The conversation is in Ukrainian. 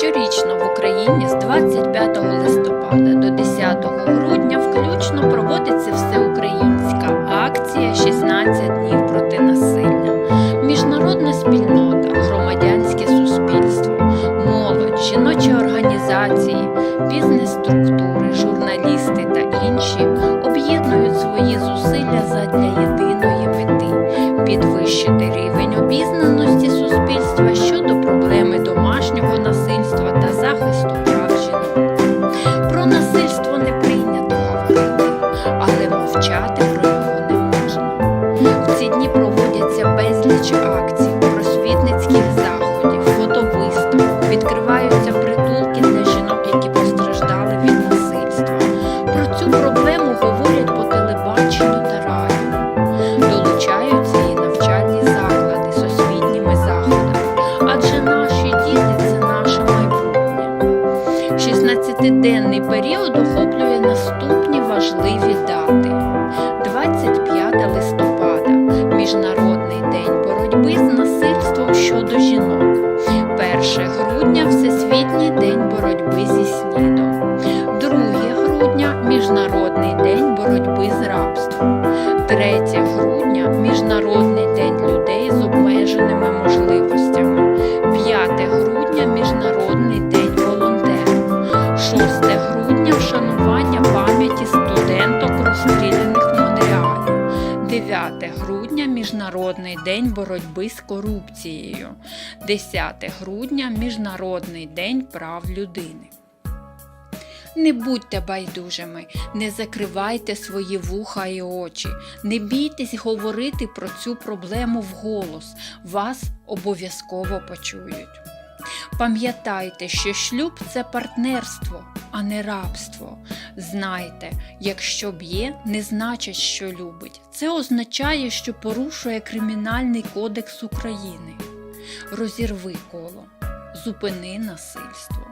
Щорічно в Україні з 25 листопада до 10 грудня включно проводиться всеукраїнська акція «16 днів проти насилля. Міжнародна спільнота, громадянське суспільство, молодь, жіночі організації, бізнес-структури, журналісти та інші об'єднують свої зусилля задля єдиної мети підвищити рівень обізнаності суспільства щодо проблеми домашнього насильства 16-денний період охоплює наступні важливі дати: 25 листопада Міжнародний день боротьби з насильством щодо жінок. 1 грудня Всесвітній день боротьби зі СНІДом. 9 грудня Міжнародний день боротьби з корупцією. 10 грудня Міжнародний день прав людини. Не будьте байдужими, не закривайте свої вуха і очі, не бійтесь говорити про цю проблему вголос, вас обов'язково почують. Пам'ятайте, що шлюб це партнерство, а не рабство. Знайте, якщо б'є, не значить, що любить. Це означає, що порушує Кримінальний кодекс України. Розірви коло, зупини насильство.